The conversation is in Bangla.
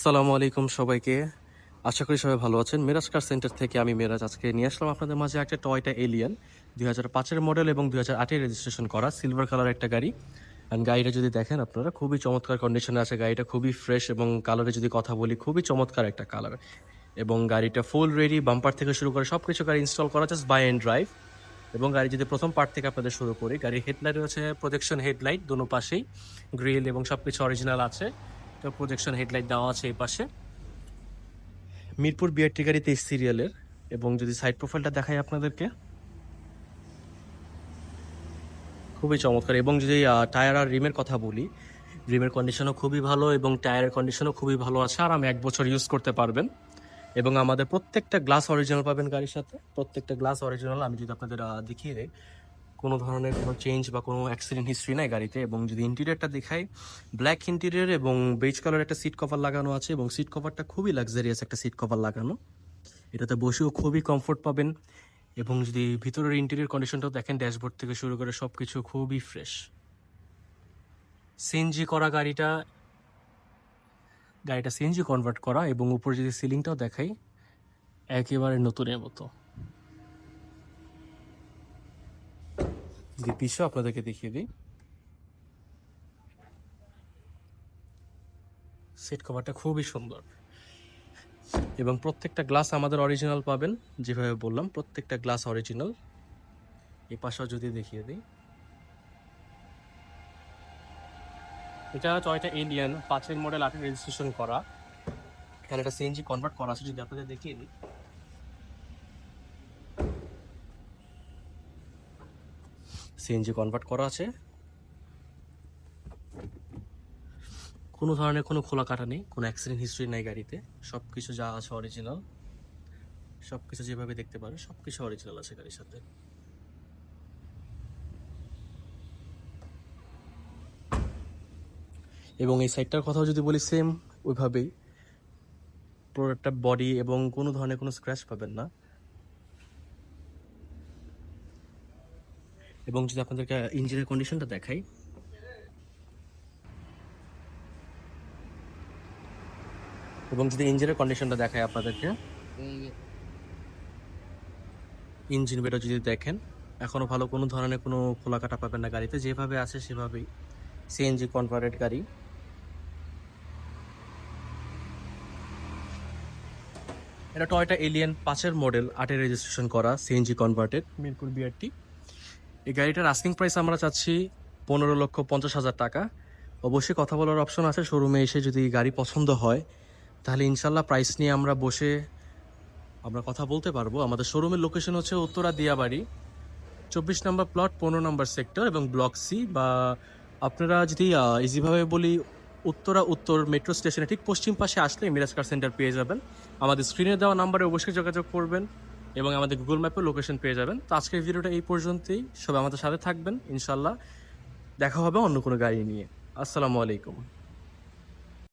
আসসালামু আলাইকুম সবাইকে। আশা করি সবাই ভালো আছেন। মিরাজ কার সেন্টার থেকে আমি মেরাজ আজকে নিয়ে আসলাম। আপনাদের মাঝে একটা টয়টা এলিয়ান। দুই হাজার পাঁচের মডেল এবং দুই হাজার আটের রেজিস্ট্রেশন করা। সিলভার কালার একটা গাড়ি। অ্যান্ড গাড়িটা যদি দেখেন আপনারা, খুবই চমৎকার কন্ডিশনে আছে। গাড়িটা খুবই ফ্রেশ এবং কালারে যদি কথা বলি, খুবই চমৎকার একটা কালার এবং গাড়িটা ফুল রেডি বাম্পার থেকে শুরু করে সব কিছু গাড়ি ইনস্টল করা জাস্ট বাই অ্যান্ড ড্রাইভ এবং গাড়ি যদি প্রথম পার্ট থেকে আপনাদের শুরু করি, গাড়ির হেডলাইট রয়েছে প্রজেকশন হেডলাইট দুনো পাশেই। গ্রিল এবং সব কিছু অরিজিনাল আছে। তো প্রজেকশন হেডলাইট দেওয়া আছে এই পাশে। মিরপুর বিআরটি গাড়ি তেইশ সিরিয়ালের এবং যদি সাইড প্রোফাইলটা দেখাই আপনাদেরকে। খুবই চমৎকার এবং যদি টায়ার আর রিমের কথা বলি রিমের কন্ডিশনও খুবই ভালো এবং টায়ারের কন্ডিশনও খুবই ভালো আছে, আর আমি এক বছর ইউজ করতে পারবেন। এবং আমাদের প্রত্যেকটা গ্লাস অরিজিনাল পাবেন গাড়ির সাথে। প্রত্যেকটা গ্লাস অরিজিনাল আমি যদি আপনাদের দেখিয়ে দিই কোনো ধরনের কোনো চেঞ্জ বা কোনো অ্যাক্সিডেন্ট হিস্ট্রি নাই গাড়িতে এবং যদি ইন্টেরিয়রটা দেখাই ব্ল্যাক ইন্টেরিয়র এবং বেজ কালার একটা সিট কভার লাগানো আছে এবং সিট কভারটা খুবই লাক্সারিয়াস একটা সিট কভার লাগানো। এটাতে বসেও খুবই কমফোর্ট পাবেন এবং যদি ভিতরের ইন্টেরিয়র কন্ডিশনটাও দেখেন ড্যাশবোর্ড থেকে শুরু করে সব কিছু খুবই ফ্রেশ সিএনজি করা গাড়িটা গাড়িটা সিএনজি কনভার্ট করা এবং উপরে যদি সিলিংটাও দেখাই, একেবারে নতুনের মতো। যে পিছু আপনাদেরকে দেখিয়ে দিই। সেট কভারটা খুবই সুন্দর। এবং প্রত্যেকটা গ্লাস আমাদের অরিজিনাল পাবেন, যেভাবে বললাম, প্রত্যেকটা গ্লাস অরিজিনাল। এই পাশেও যদি দেখিয়ে দিই। এটা টয়টা এলিয়ান পাঁচের মডেল আটের রেজিস্ট্রেশন করা। এখানে একটা সিএনজি কনভার্ট করা আছে, যদি আপনাদের দেখিয়ে দিই। সিএনজি কনভার্ট করা আছে। কোনো ধরনের কোনো খোলা কাটা নেই, কোনো অ্যাক্সিডেন্ট হিস্ট্রি নেই গাড়িতে। সব কিছু যা আছে অরিজিনাল সব কিছু যেভাবে দেখতে পারে সব কিছু অরিজিনাল আছে গাড়ির সাথে। এবং এই সাইডটার কথাও যদি বলি সেম ওইভাবেই। প্রোডাক্টটা বডি এবং কোনো ধরনের কোনো স্ক্র্যাচ পাবেন না। এবং যদি আপনাদেরকে ইঞ্জিনের কন্ডিশনটা দেখাই। এবং যদি ইঞ্জিনের কন্ডিশনটা দেখায় আপনাদেরকে। ইঞ্জিন বেটা যদি দেখেন, এখনও ভালো কোনো ধরনের কোনো খোলা কাটা পাবেন না গাড়িতে। যেভাবে আছে সেভাবেই সিএনজি কনভার্টেড গাড়ি। এটা টয়টা এলিয়ান পাঁচের মডেল আটের রেজিস্ট্রেশন করা সিএনজি কনভার্টেড মিরপুর বিআরটি এই গাড়িটার আস্কিং প্রাইস আমরা চাচ্ছি পনেরো লক্ষ পঞ্চাশ হাজার টাকা। অবশ্যই কথা বলার অপশন আছে শোরুমে এসে যদি গাড়ি পছন্দ হয়, তাহলে ইনশাল্লাহ প্রাইস নিয়ে আমরা বসে আমরা কথা বলতে পারব। আমাদের শোরুমের লোকেশন হচ্ছে উত্তরা দিয়াবাড়ি, চব্বিশ নম্বর প্লট পনেরো নম্বর সেক্টর এবং ব্লক সি বা আপনারা যদি ইজিভাবে বলি উত্তরা উত্তর মেট্রো স্টেশনে ঠিক পশ্চিম পাশে আসলে মিরাজ কার সেন্টার পেয়ে যাবেন। আমাদের স্ক্রিনে দেওয়া নাম্বারে অবশ্যই যোগাযোগ করবেন। এবং আমাদের গুগল ম্যাপে লোকেশন পেয়ে যাবেন। তো আজকের ভিডিওটা এই পর্যন্তই। সবাই আমাদের সাথে থাকবেন ইনশাল্লাহ দেখা হবে অন্য কোনো গাড়ি নিয়ে। আসসালামু আলাইকুম।